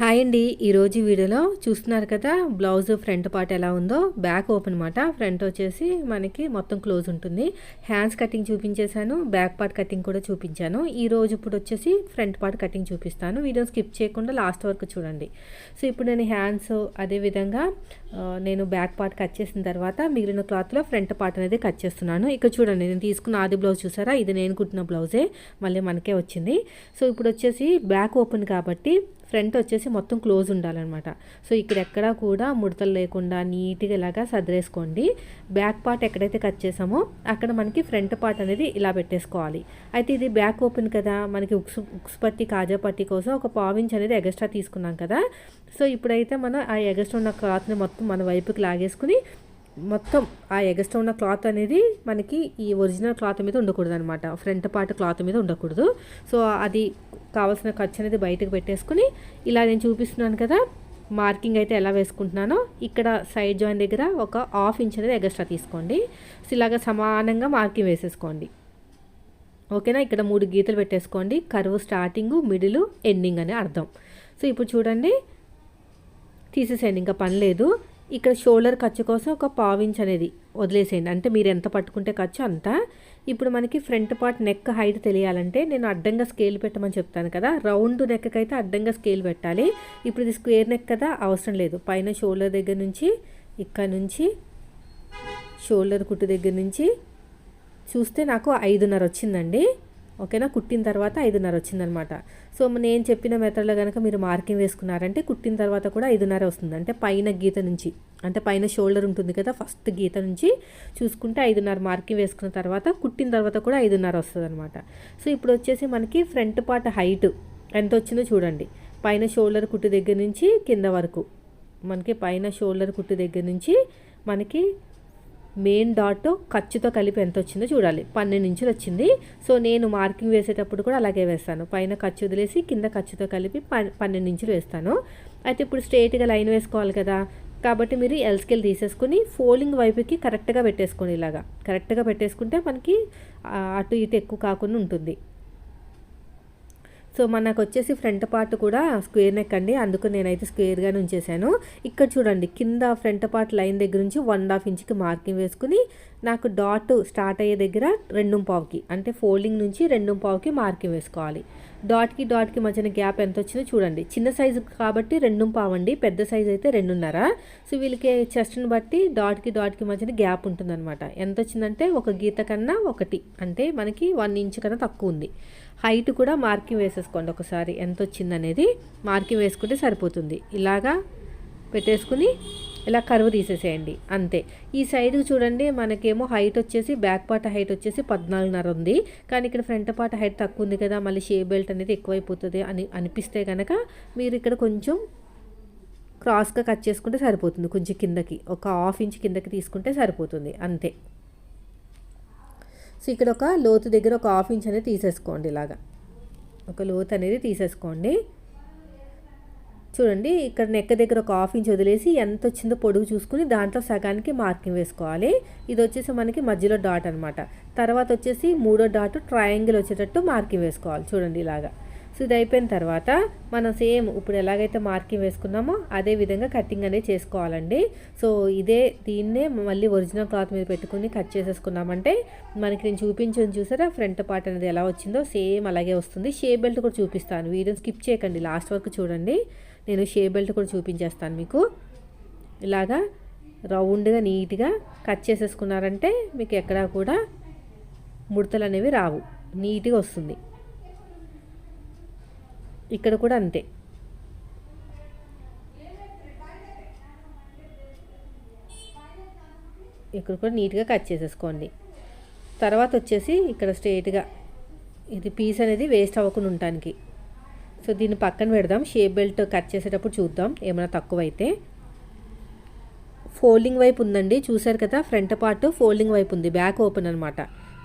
Hi అండి. ఈరోజు వీడియోలో చూస్తున్నారు కదా బ్లౌజ్ ఫ్రంట్ పార్ట్ ఎలా ఉందో. బ్యాక్ ఓపెన్ అనమాట ఫ్రంట్ వచ్చేసి మనకి మొత్తం క్లోజ్ ఉంటుంది. హ్యాండ్స్ కటింగ్ చూపించేశాను. బ్యాక్ పార్ట్ కటింగ్ కూడా చూపించాను. ఈ రోజు ఇప్పుడు వచ్చేసి ఫ్రంట్ పార్ట్ కటింగ్ చూపిస్తాను. వీడియో స్కిప్ చేయకుండా లాస్ట్ వరకు చూడండి. సో ఇప్పుడు నేను హ్యాండ్స్ అదేవిధంగా నేను బ్యాక్ పార్ట్ కట్ చేసిన తర్వాత మిగిలిన క్లాత్లో ఫ్రంట్ పార్ట్ అనేది కట్ చేస్తున్నాను. ఇక్కడ చూడండి నేను తీసుకున్న ఆది బ్లౌజ్ చూసారా? ఇది నేను కుట్టిన బ్లౌజే. మళ్ళీ మనకే వచ్చింది. సో ఇప్పుడు వచ్చేసి బ్యాక్ ఓపెన్ కాబట్టి ఫ్రంట్ వచ్చేసి మొత్తం క్లోజ్ ఉండాలన్నమాట. సో ఇక్కడ ఎక్కడా కూడా ముడతలు లేకుండా నీట్గా ఇలాగా సదిరేసుకోండి బ్యాక్ పార్ట్ ఎక్కడైతే కట్ చేసామో అక్కడ మనకి ఫ్రంట్ పార్ట్ అనేది ఇలా పెట్టేసుకోవాలి. అయితే ఇది బ్యాక్ ఓపెన్ కదా మనకి ఉక్స్ ఉక్స్ పట్టి కాజా పట్టి కోసం ఒక పావించ్ అనేది ఎగస్ట్రా తీసుకున్నాం కదా. సో ఇప్పుడైతే మనం ఆ ఎగస్ట్రా ఉన్న క్లాత్ని మొత్తం మన వైపుకి లాగేసుకుని మొత్తం ఆ ఎగస్ట్రా ఉన్న క్లాత్ అనేది మనకి ఈ ఒరిజినల్ క్లాత్ మీద ఉండకూడదు అనమాట ఫ్రంట్ పార్ట్ క్లాత్ మీద ఉండకూడదు. సో అది కావాల్సిన ఖర్చు అనేది బయటకు పెట్టేసుకుని ఇలా నేను చూపిస్తున్నాను కదా మార్కింగ్ అయితే ఎలా వేసుకుంటున్నానో ఇక్కడ సైడ్ జాయిన్ దగ్గర ఒక హాఫ్ ఇంచ్ అనేది ఎగస్ట్రా తీసుకోండి. సో ఇలాగ సమానంగా మార్కింగ్ వేసేసుకోండి. ఓకేనా? ఇక్కడ మూడు గీతలు పెట్టేసుకోండి. కరువు స్టార్టింగ్ మిడిల్ ఎండింగ్ అని అర్థం. సో ఇప్పుడు చూడండి. తీసేసేయండి ఇంకా పని లేదు. ఇక్కడ షోల్డర్ ఖర్చు కోసం ఒక పావించ్ అనేది వదిలేసేయండి. అంటే మీరు ఎంత పట్టుకుంటే ఖర్చు అంత. ఇప్పుడు మనకి ఫ్రంట్ పార్ట్ నెక్ హైట్ తెలియాలంటే నేను అడ్డంగా స్కేల్ పెట్టమని చెప్తాను కదా. రౌండ్ నెక్ అయితే అడ్డంగా స్కేల్ పెట్టాలి. ఇప్పుడు ఇది స్క్వేర్ నెక్ కదా అవసరం లేదు. పైన షోల్డర్ దగ్గర నుంచి ఇక్కడ నుంచి షోల్డర్ కుట్టు దగ్గర నుంచి చూస్తే నాకు ఐదున్నర వచ్చిందండి. ఓకేనా? కుట్టిన తర్వాత ఐదున్నర వచ్చిందనమాట. సో నేను చెప్పిన మెథడ్లో కనుక మీరు మార్కింగ్ వేసుకున్నారంటే కుట్టిన తర్వాత కూడా ఐదున్నర వస్తుంది. అంటే పైన గీత నుంచి అంటే పైన షోల్డర్ ఉంటుంది కదా ఫస్ట్ గీత నుంచి చూసుకుంటే ఐదున్నర మార్కింగ్ వేసుకున్న తర్వాత కుట్టిన తర్వాత కూడా ఐదున్నర వస్తుంది అనమాట సో ఇప్పుడు వచ్చేసి మనకి ఫ్రంట్ పార్ట్ హైట్ ఎంత వచ్చిందో చూడండి. పైన షోల్డర్ కుట్టు దగ్గర నుంచి కింద వరకు మనకి పైన షోల్డర్ కుట్టు దగ్గర నుంచి మనకి మెయిన్ డాట్ ఖర్చుతో కలిపి ఎంత వచ్చిందో చూడాలి. పన్నెండు ఇంచులు వచ్చింది. సో నేను మార్కింగ్ వేసేటప్పుడు కూడా అలాగే వేస్తాను. పైన ఖర్చు వదిలేసి కింద ఖర్చుతో కలిపి పన్నెండు ఇంచులు వేస్తాను. అయితే ఇప్పుడు స్ట్రేట్గా లైన్ వేసుకోవాలి కదా. కాబట్టి మీరు ఎల్ స్కేల్ తీసేసుకుని ఫోలింగ్ వైపుకి కరెక్ట్గా పెట్టేసుకోండి ఇలాగా. కరెక్ట్గా పెట్టేసుకుంటే మనకి అటు ఇటు ఎక్కువ కాకుండా ఉంటుంది. సో మనకు వచ్చేసి ఫ్రంట్ పార్ట్ కూడా స్క్వేర్ నెక్ అండి. అందుకు నేనైతే స్క్వేర్గానే ఉంచేసాను ఇక్కడ చూడండి కింద ఫ్రంట్ పార్ట్ లైన్ దగ్గర నుంచి వన్ హాఫ్ ఇంచ్కి మార్కింగ్ వేసుకుని నాకు డాట్ స్టార్ట్ అయ్యే దగ్గర రెండు పావుకి అంటే ఫోల్డింగ్ నుంచి రెండు పావుకి మార్కింగ్ వేసుకోవాలి. డాట్కి డాట్కి మధ్యన గ్యాప్ ఎంత వచ్చిందో చూడండి. చిన్న సైజు కాబట్టి రెండు పావండి. పెద్ద సైజు అయితే రెండున్నర. సో వీళ్ళకి చెస్ట్ని బట్టి డాట్కి డాట్కి మధ్యన గ్యాప్ ఉంటుందన్నమాట. ఎంత వచ్చిందంటే ఒక గీత కన్నా ఒకటి. అంటే మనకి వన్ ఇంచ్ కన్నా తక్కువ ఉంది హైట్ కూడా మార్కింగ్ వేసేసుకోండి ఒకసారి. ఎంత వచ్చింది అనేది మార్కింగ్ వేసుకుంటే సరిపోతుంది. ఇలాగా పెట్టేసుకుని ఇలా కరువు తీసేసేయండి. అంతే. ఈ సైడ్కి చూడండి మనకేమో హైట్ వచ్చేసి బ్యాక్ పార్ట్ హైట్ వచ్చేసి పద్నాలుగున్నర ఉంది. కానీ ఇక్కడ ఫ్రంట్ పార్ట్ హైట్ తక్కువ ఉంది కదా మళ్ళీ షే బెల్ట్ అనేది ఎక్కువైపోతుంది అని అనిపిస్తే కనుక మీరు ఇక్కడ కొంచెం క్రాస్గా కట్ చేసుకుంటే సరిపోతుంది. కొంచెం కిందకి ఒక హాఫ్ ఇంచ్ కిందకి తీసుకుంటే సరిపోతుంది. అంతే. సో ఇక్కడ ఒక లోతు దగ్గర ఒక హాఫ్ ఇంచ్ అనేది తీసేసుకోండి ఇలాగా. ఒక లోతు అనేది తీసేసుకోండి. చూడండి ఇక్కడ నెక్క దగ్గర ఒక హాఫ్ ఇంచ్ వదిలేసి ఎంత వచ్చిందో పొడుగు చూసుకుని దాంట్లో సగానికి మార్కింగ్ వేసుకోవాలి. ఇది వచ్చేసి మనకి మధ్యలో డాట్ అనమాట తర్వాత వచ్చేసి మూడో డాట్ ట్రయాంగిల్ వచ్చేటట్టు మార్కింగ్ వేసుకోవాలి. చూడండి ఇలాగా. సో ఇది అయిపోయిన తర్వాత మనం సేమ్ ఇప్పుడు ఎలాగైతే మార్కింగ్ వేసుకున్నామో అదే విధంగా కటింగ్ అనేది చేసుకోవాలండి. సో ఇదే దీన్నే మళ్ళీ ఒరిజినల్ క్లాత్ మీద పెట్టుకుని కట్ చేసేసుకున్నామంటే మనకి నేను చూపించని చూసారా? ఫ్రంట్ పార్ట్ అనేది ఎలా వచ్చిందో సేమ్ అలాగే వస్తుంది. షే బెల్ట్ కూడా చూపిస్తాను. వీడియో స్కిప్ చేయకండి. లాస్ట్ వరకు చూడండి. నేను షే బెల్ట్ కూడా చూపించేస్తాను మీకు. ఇలాగా రౌండ్గా నీట్గా కట్ చేసేసుకున్నారంటే మీకు ఎక్కడా కూడా ముడతలు అనేవి రావు. నీట్గా వస్తుంది. ఇక్కడ కూడా అంతే. ఇక్కడ కూడా నీట్గా కట్ చేసేసుకోండి. తర్వాత వచ్చేసి ఇక్కడ స్ట్రేట్గా ఇది పీస్ అనేది వేస్ట్ అవ్వకుండా ఉండటానికి. సో దీన్ని పక్కన పెడదాం. షేప్ బెల్ట్ కట్ చేసేటప్పుడు చూద్దాం. ఏమైనా తక్కువైతే. ఫోల్డింగ్ వైపు ఉందండి. చూసారు కదా ఫ్రంట్ పార్ట్ ఫోల్డింగ్ వైపు ఉంది. బ్యాక్ ఓపెన్ అనమాట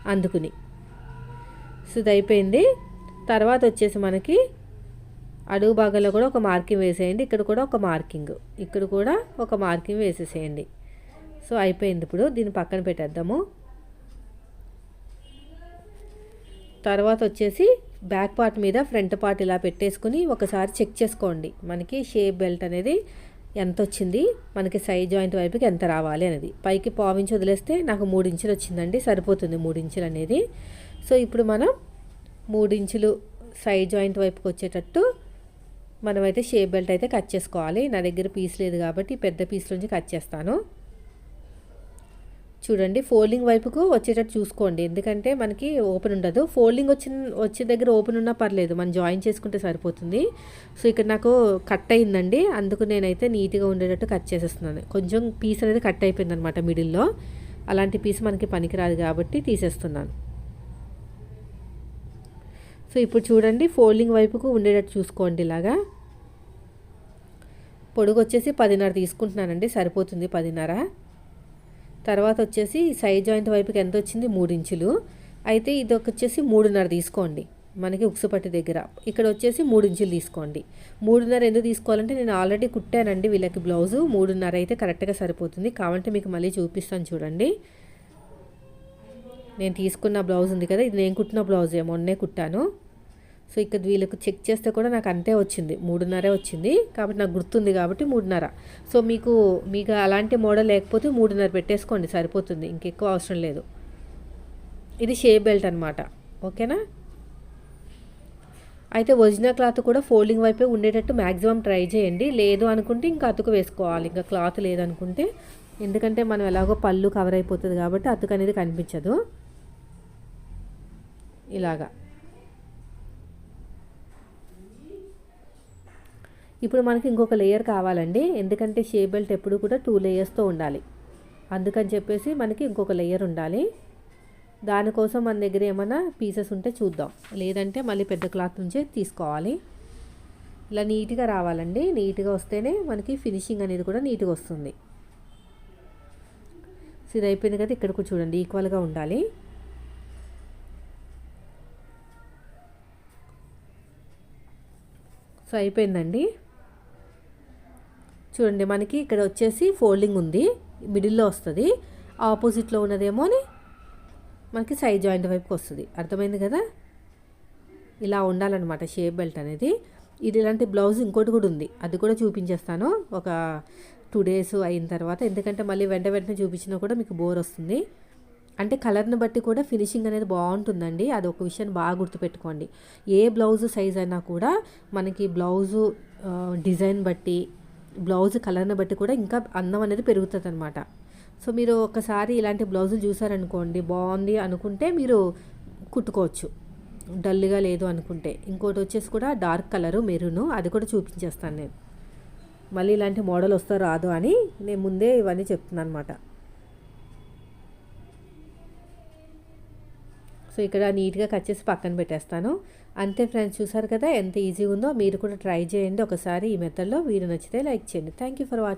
అందుకుని. సో ఇది అయిపోయింది. తర్వాత వచ్చేసి మనకి అడుగు భాగంలో కూడా ఒక మార్కింగ్ వేసేయండి. ఇక్కడ కూడా ఒక మార్కింగ్. ఇక్కడ కూడా ఒక మార్కింగ్ వేసేసేయండి. సో అయిపోయింది ఇప్పుడు. దీన్ని పక్కన పెట్టేద్దాము. తర్వాత వచ్చేసి బ్యాక్ పార్ట్ మీద ఫ్రంట్ పార్ట్ ఇలా పెట్టేసుకుని ఒకసారి చెక్ చేసుకోండి. మనకి షేప్ బెల్ట్ అనేది ఎంత వచ్చింది మనకి సైడ్ జాయింట్ వైపుకి ఎంత రావాలి అనేది. పైకి పావించి వదిలేస్తే నాకు మూడు ఇంచులు వచ్చిందండి. సరిపోతుంది మూడు ఇంచులు అనేది. సో ఇప్పుడు మనం మూడు ఇంచులు సైడ్ జాయింట్ వైపుకి వచ్చేటట్టు మనమైతే షేప్ బెల్ట్ అయితే కట్ చేసుకోవాలి. నా దగ్గర పీస్ లేదు కాబట్టి పెద్ద పీస్ నుంచి కట్ చేస్తాను. చూడండి ఫోల్డింగ్ వైపుకు వచ్చేటట్టు చూసుకోండి. ఎందుకంటే మనకి ఓపెన్ ఉండదు. ఫోల్డింగ్ వచ్చిన వచ్చే దగ్గర ఓపెన్ ఉన్నా పర్లేదు. మనం జాయిన్ చేసుకుంటే సరిపోతుంది. సో ఇక్కడ నాకు కట్ అయిందండి. అందుకు నేనైతే నీట్గా ఉండేటట్టు కట్ చేసేస్తున్నాను. కొంచెం పీస్ అనేది కట్ అయిపోయింది అనమాట మిడిల్లో. అలాంటి పీస్ మనకి పనికిరాదు కాబట్టి తీసేస్తున్నాను. సో ఇప్పుడు చూడండి ఫోల్డింగ్ వైపుకు ఉండేటట్టు చూసుకోండి ఇలాగా. పొడుగు వచ్చేసి పదిన్నర తీసుకుంటున్నానండి. సరిపోతుంది పదిన్నర. తర్వాత వచ్చేసి సైడ్ జాయింట్ వైపుకి ఎంత వచ్చింది? మూడు ఇంచులు. అయితే ఇది వచ్చేసి మూడున్నర తీసుకోండి. మనకి ఉక్సుపట్టి దగ్గర. ఇక్కడ వచ్చేసి మూడు ఇంచులు తీసుకోండి. మూడున్నర ఎందుకు తీసుకోవాలంటే నేను ఆల్రెడీ కుట్టానండి వీళ్ళకి బ్లౌజు మూడున్నర అయితే కరెక్ట్గా సరిపోతుంది. కావాలంటే మీకు మళ్ళీ చూపిస్తాను చూడండి. నేను తీసుకున్న బ్లౌజ్ ఉంది కదా ఇది నేను కుట్టిన బ్లౌజే మొన్నే కుట్టాను. సో ఇక్కడ వీళ్ళకు చెక్ చేస్తే కూడా నాకు అంతే వచ్చింది. మూడున్నరే వచ్చింది. కాబట్టి నాకు గుర్తుంది కాబట్టి మూడున్నర. సో మీకు మీకు అలాంటి మోడల్ లేకపోతే మూడున్నర పెట్టేసుకోండి. సరిపోతుంది. ఇంకెక్కువ అవసరం లేదు. ఇది షేప్ బెల్ట్ అనమాట ఓకేనా? అయితే ఒరిజినల్ క్లాత్ కూడా ఫోల్డింగ్ వైపే ఉండేటట్టు మ్యాక్సిమం ట్రై చేయండి. లేదు అనుకుంటే ఇంకా అతుకు వేసుకోవాలి. ఇంకా క్లాత్ లేదనుకుంటే ఎందుకంటే మనం ఎలాగో పళ్ళు కవర్ అయిపోతుంది కాబట్టి అతుకు అనేది కనిపించదు. ఇలాగా. ఇప్పుడు మనకి ఇంకొక లేయర్ కావాలండి. ఎందుకంటే షే బెల్ట్ ఎప్పుడు కూడా టూ లేయర్స్తో ఉండాలి. అందుకని చెప్పేసి మనకి ఇంకొక లేయర్ ఉండాలి. దానికోసం మన దగ్గర ఏమైనా పీసెస్ ఉంటే చూద్దాం. లేదంటే మళ్ళీ పెద్ద క్లాత్ నుంచే తీసుకోవాలి. ఇలా నీట్గా రావాలండి. నీట్గా వస్తేనే మనకి ఫినిషింగ్ అనేది కూడా నీట్గా వస్తుంది. సో ఇది అయిపోయింది కదా ఇక్కడ కూడా చూడండి ఈక్వల్గా ఉండాలి. సో అయిపోయిందండి. చూడండి మనకి ఇక్కడ వచ్చేసి ఫోల్డింగ్ ఉంది మిడిల్లో వస్తుంది. ఆపోజిట్లో ఉన్నదేమో అని మనకి సైడ్ జాయింట్ వైపుకి వస్తుంది. అర్థమైంది కదా? ఇలా ఉండాలన్నమాట షేప్ బెల్ట్ అనేది. ఇది ఇలాంటి బ్లౌజ్ ఇంకోటి కూడా ఉంది. అది కూడా చూపించేస్తాను. ఒక టూ డేస్ అయిన తర్వాత ఎందుకంటే మళ్ళీ వెంట వెంటనే చూపించినా కూడా మీకు బోర్ వస్తుంది. అంటే కలర్ని బట్టి కూడా ఫినిషింగ్ అనేది బాగుంటుందండి. అది ఒక విషయాన్ని బాగా గుర్తుపెట్టుకోండి. ఏ బ్లౌజ్ సైజ్ అయినా కూడా మనకి బ్లౌజు డిజైన్ బట్టి బ్లౌజ్ కలర్ని బట్టి కూడా ఇంకా అందం అనేది పెరుగుతుంది అనమాట సో మీరు ఒకసారి ఇలాంటి బ్లౌజులు చూసారనుకోండి బాగుంది అనుకుంటే మీరు కుట్టుకోవచ్చు. డల్గా లేదు అనుకుంటే. ఇంకోటి వచ్చేసి కూడా డార్క్ కలరు మెరూను అది కూడా చూపించేస్తాను నేను. మళ్ళీ ఇలాంటి మోడల్ వస్తా రాదు అని నేను ముందే ఇవన్నీ చెప్తున్నాను అనమాట సో ఇక్కడ నీట్గా కట్ చేసి పక్కన పెట్టేస్తాను. అంతే ఫ్రెండ్స్ చూసారు కదా ఎంత ఈజీ ఉందో మీరు కూడా ట్రై చేయండి. ఒకసారి ఈ మెథడ్లో వీడియో నచ్చితే లైక్ చేయండి. Thank you for watching